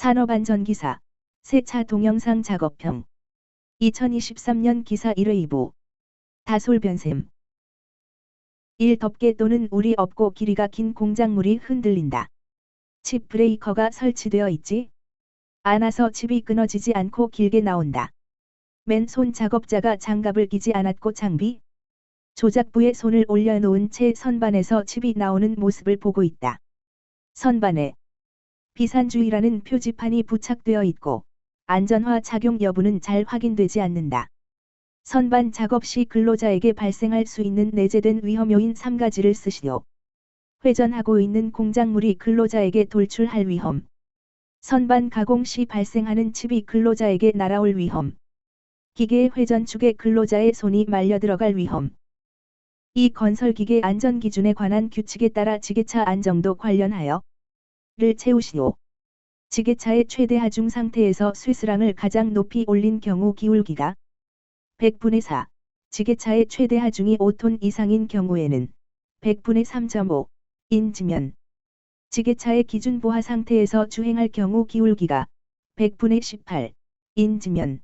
산업안전기사 세차 동영상 작업형 2023년 기사 1회 2부 다솔변샘 1. 덮개 또는 울이 없고 길이가 긴 공작물이 흔들린다. 칩 브레이커가 설치되어 있지 않아서 칩이 끊어지지 않고 길게 나온다. 맨손 작업자가 장갑을 끼지 않았고 장비 조작부에 손을 올려놓은 채 선반에서 칩이 나오는 모습을 보고 있다. 선반에 비산주의라는 표지판이 부착되어 있고 안전화 작용 여부는 잘 확인되지 않는다. 선반 작업 시 근로자에게 발생할 수 있는 내재된 위험 요인 3가지를 쓰시오. 회전하고 있는 공작물이 근로자에게 돌출할 위험. 선반 가공 시 발생하는 칩이 근로자에게 날아올 위험. 기계의 회전축에 근로자의 손이 말려 들어갈 위험. 이 건설기계 안전기준에 관한 규칙에 따라 지게차 안정도 관련하여 를 채우시오. 지게차의 최대 하중 상태에서 쇠스랑을 가장 높이 올린 경우 기울기가 100분의 4, 지게차의 최대 하중이 5톤 이상인 경우에는 100분의 3.5 인지면 지게차의 기준 보하 상태에서 주행할 경우 기울기가 100분의 18 인지면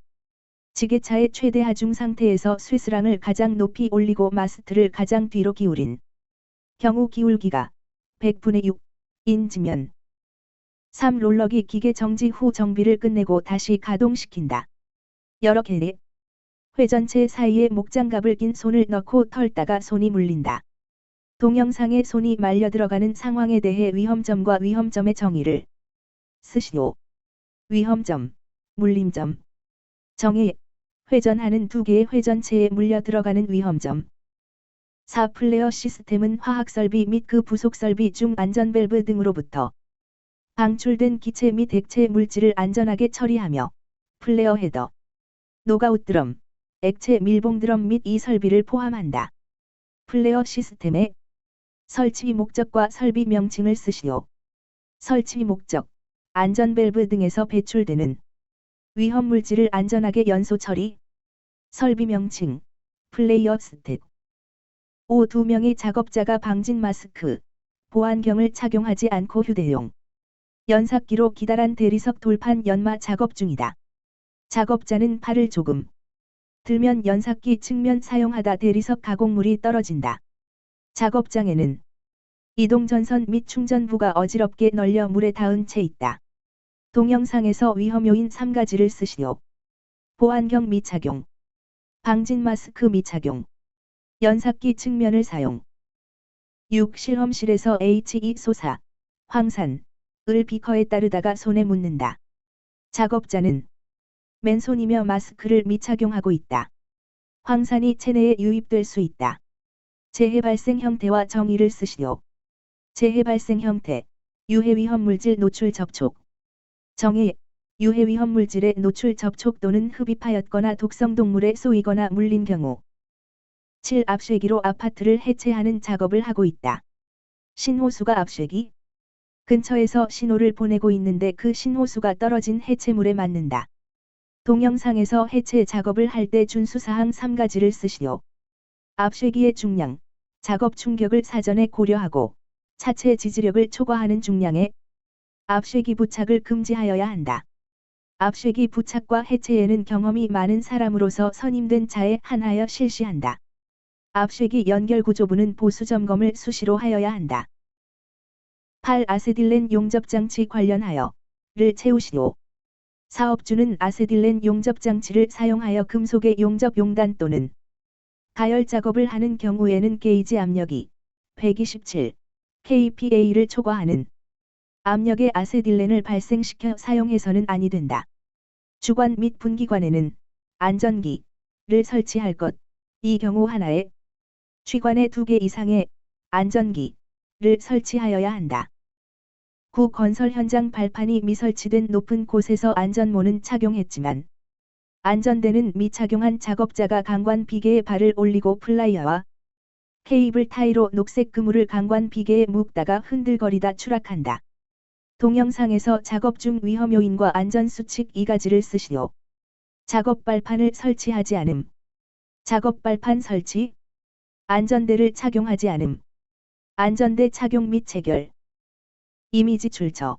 지게차의 최대 하중 상태에서 쇠스랑을 가장 높이 올리고 마스트를 가장 뒤로 기울인 경우 기울기가 100분의 6 인지면 3. 롤러기 기계 정지 후 정비를 끝내고 다시 가동시킨다. 여러 개의 회전체 사이에 목장갑을 낀 손을 넣고 털다가 손이 물린다. 동영상에 손이 말려 들어가는 상황에 대해 위험점과 위험점의 정의를 쓰시오. 위험점, 물림점, 정의, 회전하는 두 개의 회전체에 물려 들어가는 위험점. 4. 플레어 시스템은 화학설비 및 그 부속설비 중 안전밸브 등으로부터 방출된 기체 및 액체 물질을 안전하게 처리하며 플레어 헤더, 노가웃 드럼, 액체 밀봉 드럼 및 이 설비를 포함한다. 플레어 시스템의 설치 목적과 설비 명칭을 쓰시오. 설치 목적, 안전 밸브 등에서 배출되는 위험 물질을 안전하게 연소 처리, 설비 명칭, 플레이어 스텝. 5. 두 명의 작업자가 방진 마스크, 보안경을 착용하지 않고 휴대용 연삭기로 기다란 대리석 돌판 연마 작업 중이다. 작업자는 팔을 조금 들면 연삭기 측면 사용하다 대리석 가공물이 떨어진다. 작업장에는 이동전선 및 충전부가 어지럽게 널려 물에 닿은 채 있다. 동영상에서 위험 요인 3가지를 쓰시오. 보안경 미착용, 방진 마스크 미착용, 연삭기 측면을 사용. 6. 실험실에서 H2 소사, 황산, 을 비커에 따르다가 손에 묻는다. 작업자는 맨손이며 마스크를 미착용하고 있다. 황산이 체내에 유입될 수 있다. 재해 발생 형태와 정의를 쓰시오. 재해 발생 형태, 유해 위험 물질 노출 접촉. 정의, 유해 위험 물질의 노출 접촉 또는 흡입하였거나 독성 동물에 쏘이거나 물린 경우. 7. 압쇄기로 아파트를 해체하는 작업을 하고 있다. 신호수가 압쇄기, 근처에서 신호를 보내고 있는데 그 신호수가 떨어진 해체물에 맞는다. 동영상에서 해체 작업을 할 때 준수사항 3가지를 쓰시오. 압쇄기의 중량, 작업 충격을 사전에 고려하고 차체 지지력을 초과하는 중량에 압쇄기 부착을 금지하여야 한다. 압쇄기 부착과 해체에는 경험이 많은 사람으로서 선임된 자에 한하여 실시한다. 압쇄기 연결 구조부는 보수 점검을 수시로 하여야 한다. 8. 아세딜렌 용접장치 관련하여 를 채우시오. 사업주는 아세딜렌 용접장치를 사용하여 금속의 용접 용단 또는 가열 작업을 하는 경우에는 게이지 압력이 127 kPa를 초과하는 압력의 아세딜렌을 발생시켜 사용해서는 아니 된다. 주관 및 분기관에는 안전기를 설치할 것. 이 경우 하나에 취관에 두 개 이상의 안전기를 설치하여야 한다. 구 건설 현장 발판이 미설치된 높은 곳에서 안전모는 착용했지만 안전대는 미착용한 작업자가 강관 비계에 발을 올리고 플라이어와 케이블 타이로 녹색 그물을 강관 비계에 묶다가 흔들거리다 추락한다. 동영상에서 작업 중 위험 요인과 안전 수칙 2가지를 쓰시오. 작업 발판을 설치하지 않음. 작업 발판 설치. 안전대를 착용하지 않음. 안전대 착용 및 체결. 이미지 출처